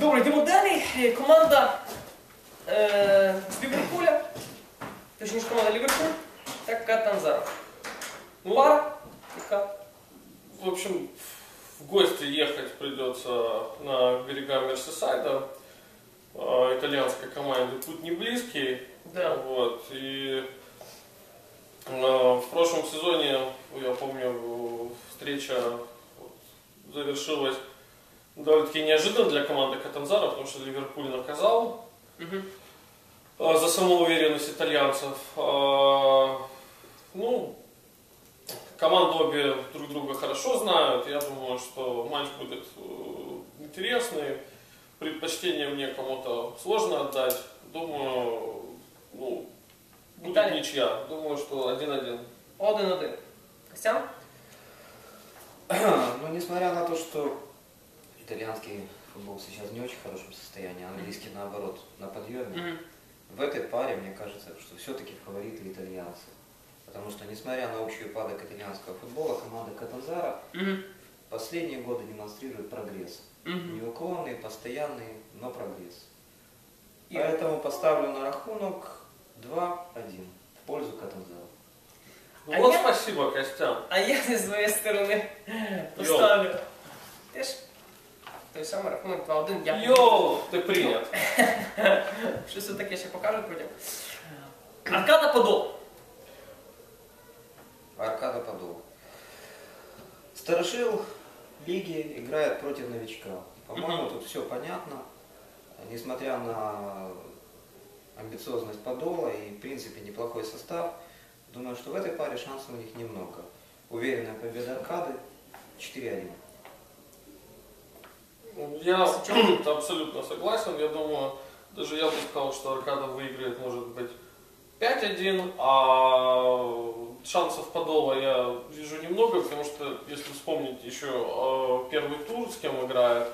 Добре, йдемо далі. Е, Команда е, з Ліверпуля. Точніше, команда Ліверпуль та Катанзар. Пара, яка В общем, в гости ехать придется на берега Мерсисайда. А, Итальянской команде путь не близкий. Да. Вот. И а, в прошлом сезоне, я помню, встреча вот, завершилась довольно-таки неожиданно для команды Катанзара, потому что Ливерпуль наказал а, за самоуверенность итальянцев. А, Ну, команды обе друг друга хорошо знают. Я думаю, что матч будет э, интересный. Предпочтение мне кому-то сложно отдать. Думаю, ну, будет Италия. ничья. Думаю, что 1-1. один-один. Костян? Ну, несмотря на то, что итальянский футбол сейчас в не очень хорошем состоянии, английский наоборот на подъеме, Мгм. в этой паре мне кажется, что все-таки фавориты итальянцы. Потому что, несмотря на общий упадок итальянского футбола, команда Катанзара Мгм. в последние годы демонстрирует прогресс. Мгм. Неуклонный, постоянный, но прогресс. И- Поэтому поставлю на рахунок 2-1 в пользу Катанзара. Ну А вот я- спасибо, Костян. А я зі своєї сторони поставлю. Теж самий рахунок 2-1. Я Йоу, ты принят. Щось таке ще покажуть потім. Аркада Подол. Аркада Подол. Старошил лиги играет против новичка. По-моему, тут все понятно. Несмотря на амбициозность Подола и, в принципе, неплохой состав, думаю, что в этой паре шансов у них немного. Уверенная победа Аркады 4-1. Я абсолютно согласен. Я думаю, даже я бы сказал, что Аркада выиграет, может быть, 5-1, а шансов Подола я вижу немного, потому что, если вспомнить еще э, первый тур, с кем играет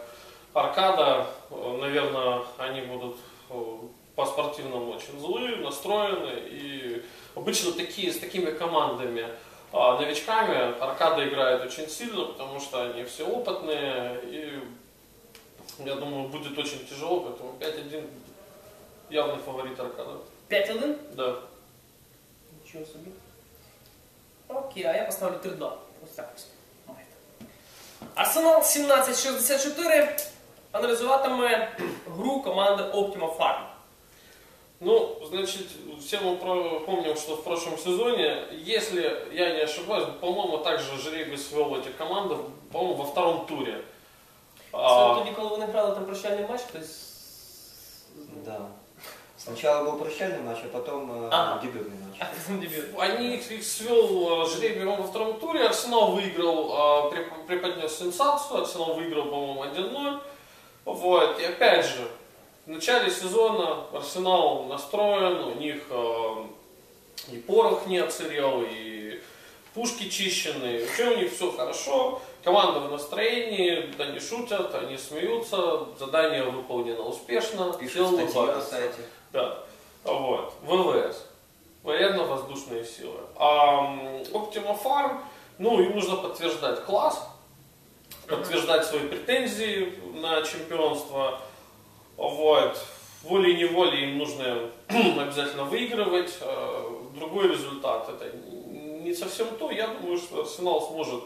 Аркада, э, наверное, они будут э, по-спортивному очень злые, настроены, и обычно такие, с такими командами, новичками, Аркада играет очень сильно, потому что они все опытные, и я думаю, будет очень тяжело, поэтому 5-1 явный фаворит Аркада. 5-1. Да. Нічого собі. Окей, а я поставлю 3-2. Ось так ось. Маєте. Арсенал 1764 аналізуватиме гру команди Optima Farm. Ну, значит, все мы про- помним, что в прошлом сезоне, если я не ошибаюсь, по-моему, также Жребий свел эти команды, по-моему, во втором туре. А, тоді, коли вони грали там прощальний матч, хтось. Да. Сначала был прощальный матч, а потом Ага. дебютный матч. А. Они их, их свел жребий во втором туре. Арсенал выиграл, преподнес сенсацию. Арсенал выиграл, по-моему, 1-0. Вот. И опять же, в начале сезона Арсенал настроен, у них и порох не отсырел, и пушки чищены, вообще у них все хорошо, команда в настроении, они шутят, они смеются, задание выполнено успешно, все улыбаются. Да. Вот. ВВС. Военно-воздушные силы. А Optima Farm, ну, им нужно подтверждать класс, подтверждать свои претензии на чемпионство. Вот. Волей-неволей им нужно обязательно выигрывать. Э, Другой результат это не совсем то. Я думаю, что Арсенал сможет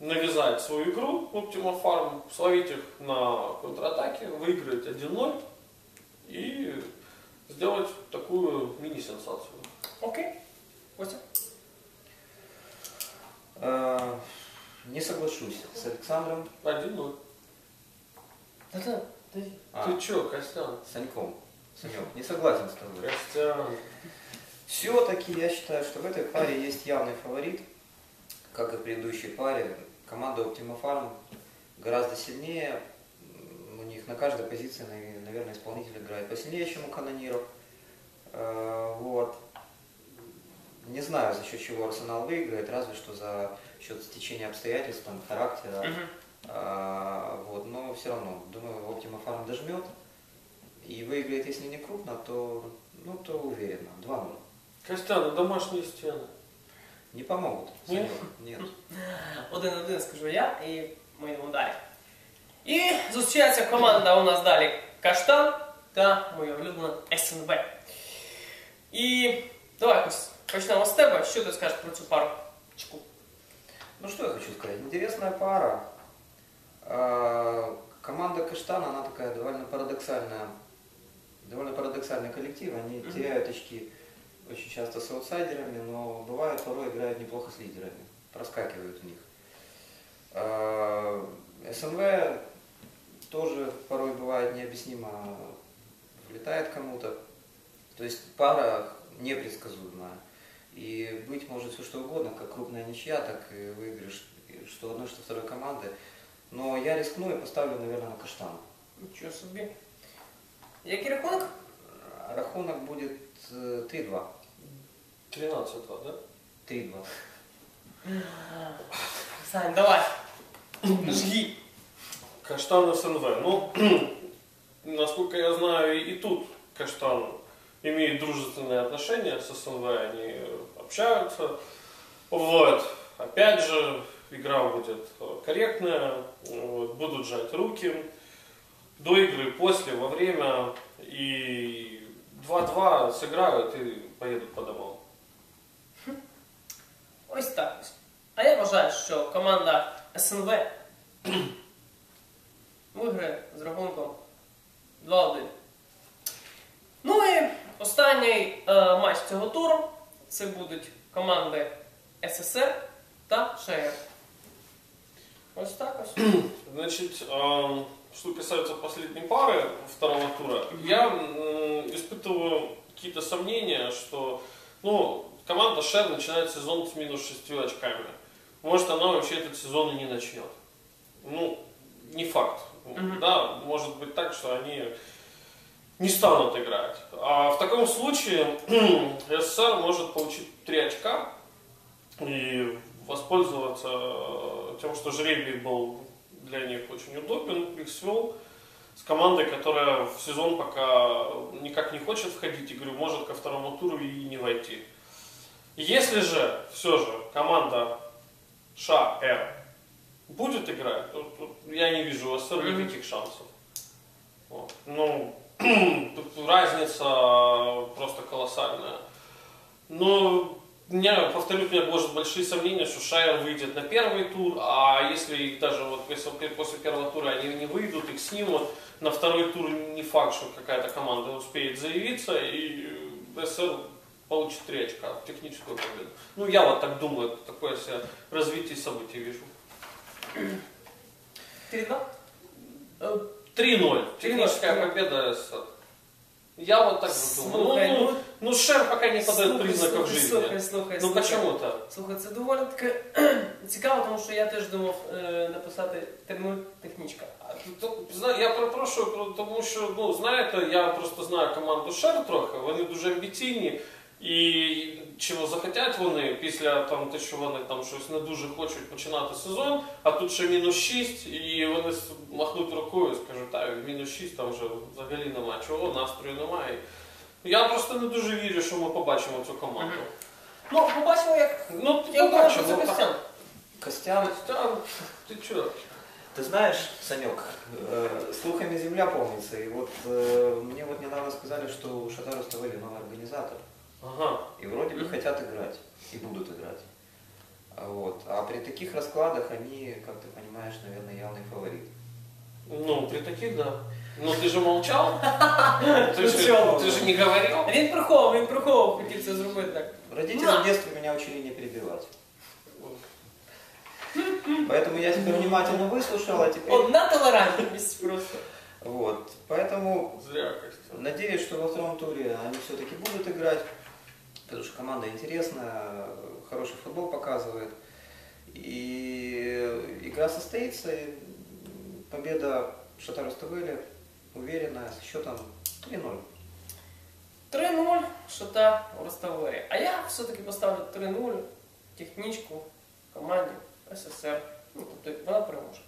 навязать свою игру Optima Farm, словить их на контратаке, выиграть 1-0 и сделать такую мини-сенсацию. Окей. Костя. Э, Не соглашусь с Александром. 1-0. Та-та, та- А, Ты чё, Костян? Саньком. Санек, не согласен с тобой. Костян. Все-таки я считаю, что в этой паре есть явный фаворит, как и в предыдущей паре. Команда Optima Farm гораздо сильнее. У них на каждой позиции, на- наверное, исполнитель играет посильнее, чем у канониров. Э, Вот. Не знаю, за счет чего Арсенал выиграет, разве что за счет стечения обстоятельств, там, характера. Мгм. А, вот, но все равно, думаю, Optima Farm дожмет и выиграет, если не крупно, то, ну, то уверенно, 2-0. Костян, домашние стены. Не помогут. Нет? Нет. Один-один скажу я і ми йдемо далі. І зустрічається команда у нас далі Каштан та моя улюблена СНБ. І давай якось почнемо з тебе. Що ти скажеш про цю парочку? Ну что я хочу сказать, интересная пара. А, Команда Каштана, она такая довольно парадоксальная, довольно парадоксальный коллектив. Они Мгм. теряют очки очень часто с аутсайдерами, но бывает порой играют неплохо с лидерами, проскакивают у них. А, СНВ тоже порой бывает необъяснимо влетает кому-то. То есть пара непредсказуемая. И быть может все что угодно, как крупная ничья, так и выигрыш что одной, что второй команды. Но я рискну и поставлю, наверное, на каштан. Нічого собі. Який рахунок? Рахунок будет 3-2. 13 да? 3-2. Сань, давай. Жги. Каштан СНВ. Ну, насколько я знаю, и тут Каштан имеет дружественные отношения с СНВ, они общаются. Вот. Опять же, игра будет корректная, вот, будут жать руки до игры, после, во время. И 2-2 сыграют и поедут по домам. Ось так ось. А я вважаю, що команда СНВ виграє з рахунком 2-1. Ну і останній е, матч цього туру це будуть команди СССР та ШР. Ось так ось. Значит, эм, что касается последней пары второго тура, я испытываю какие-то сомнения, что ну, команда Шер начинает сезон с минус шестью очками. Может, она вообще этот сезон и не начнет. Ну, не факт. Мгм. Да, может быть так, что они не станут играть. А в таком случае СССР может получить 3 очка и воспользоваться э, тем, что жребий был для них очень удобен, их свел с командой, которая в сезон пока никак не хочет входить, и говорю, может ко второму туру и не войти. Если же все же команда ША-Р будет играть, то, то я не вижу у СССР никаких шансов. Вот. Ну, разница просто колоссальная. Но меня, повторю, у меня может большие сомнения, что Шайер выйдет на первый тур, а если их даже вот после первого тура они не выйдут, их снимут, на второй тур не факт, что какая-то команда успеет заявиться, и э, СССР получит 3 очка, техническую победу. Ну, я вот так думаю, это такое себе развитие событий вижу. 3-2? Э, 3-0. Техническая 3-0. победа СССР. Я вот так вот думаю. Ну, ну, ну, Шер пока не подает слухай, признаков слухай, жизни. Слухай, слухай, ну слухай. почему так? Слухай, це доволі таке цікаво, тому що я теж думав е, написати 3-0 технічка. А, то, Я перепрошую, про- тому що, ну, знаєте, я просто знаю команду Шер трохи, вони дуже амбіційні. І чого захотять вони після там, те, що вони там щось не дуже хочуть починати сезон, а тут ще мінус 6, і вони махнуть рукою, скажуть, так, мінус 6 там вже взагалі немає чого, настрою немає. Я просто не дуже вірю, що ми побачимо цю команду. Ну, побачимо, як, Ну, як буде побачимо. це ну, Костян. Костян, Костян, ти чого? ты знаешь, Санек, э, слухами земля полнится. И вот э, мне вот недавно сказали, что у Шатара Ставели новый организатор. Ага. И вроде бы хотят играть. И будут играть. А Вот. А при таких раскладах они, как ты понимаешь, наверное, явный фаворит. Ну, при таких, да. Ну, ты же молчал. Ты Ну, же, чё? ты же не говорил. А Він приховував, він приховував, хотів це зробити так. Родители На! в детстве меня учили не перебивать. Поэтому я тебя внимательно выслушал, а теперь... Одна толерантність просто. Вот. Поэтому Зря, Костян. надеюсь, что во втором туре они все-таки будут играть. Потому что команда интересная, хороший футбол показывает. И игра состоится. и Победа Шатару Ставели уверенная со счетом 3-0. 3-0 шота у Роставорі. А я все-таки поставлю 3-0 технічку команді СССР. Ну, тобто вона переможе.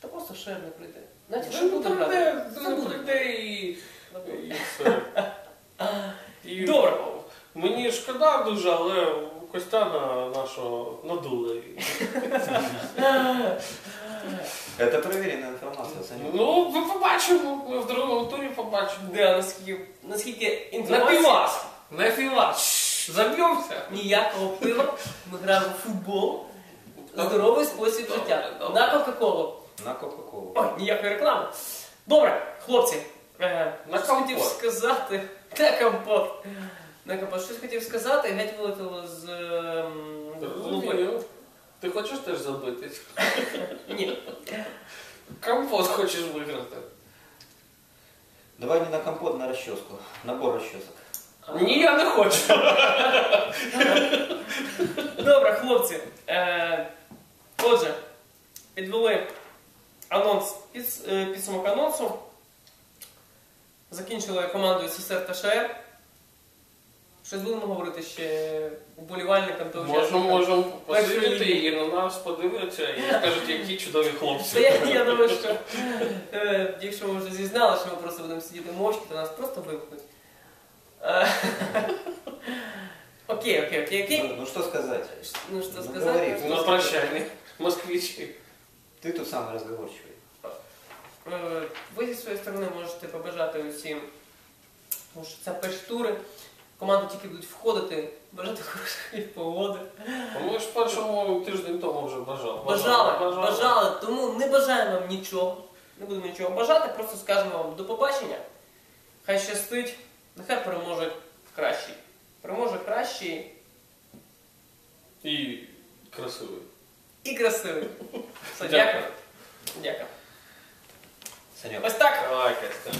Та просто шер не прийде. Знаєте, що буде грати? Це Це не буде. прийде і... і все. І- Добре. Мені шкода дуже, але Костяна нашого надули. Это проверенная информация, Санек. Ну, ви побачимо, ми в другому турі побачимо. Де наскільки, наскільки На інформація... На півас! Заб'ємося! Ніякого пива. Ми граємо в футбол. Здоровий спосіб життя. добре. На Кока-Колу. На Кока-Колу. Ой, ніякої реклами. Добре, хлопці. Е, На щось компот. хотів сказати. На компот. На компот. Щось хотів сказати, геть вилетіло з голови. Розумію. Ти хочеш теж забити? Ні. Компот хочеш виграти. Давай не на компот, на расческу. Набор расчесок. Ні, я не хочу. Добре, хлопці. Е, отже, підвели анонс, підс- е, підсумок анонсу. Закінчили командою СССР та ШР. Щось будемо говорити ще вболівальникам та Можемо, учасникам? можемо Першої посидіти ліги. і на нас подивляться і скажуть, які чудові Та хлопці. я, я думаю, що е, якщо ми вже зізнали, що ми просто будемо сидіти мовчки, то нас просто вимкнуть. Е, Окей, окей, окей, окей. Ну, ну что сказать? Ну що Ну, сказати? говори. що На сказати? прощальні москвичі. Ты тут самый разговорчивый. Е, Ви зі своєї сторони можете побажати усім, тому що це перші тури. Команди тільки будуть входити, бажати хорошої погоди. А Ми ж першому тиждень тому вже бажав. Бажали, бажали, тому не бажаємо вам нічого. Не будемо нічого бажати, просто скажемо вам до побачення. Хай щастить, нехай переможе кращий. Переможе кращий І красивий. і красивий. Все, Дякую. дякую. Дякую. Ось так. Давай, Костя.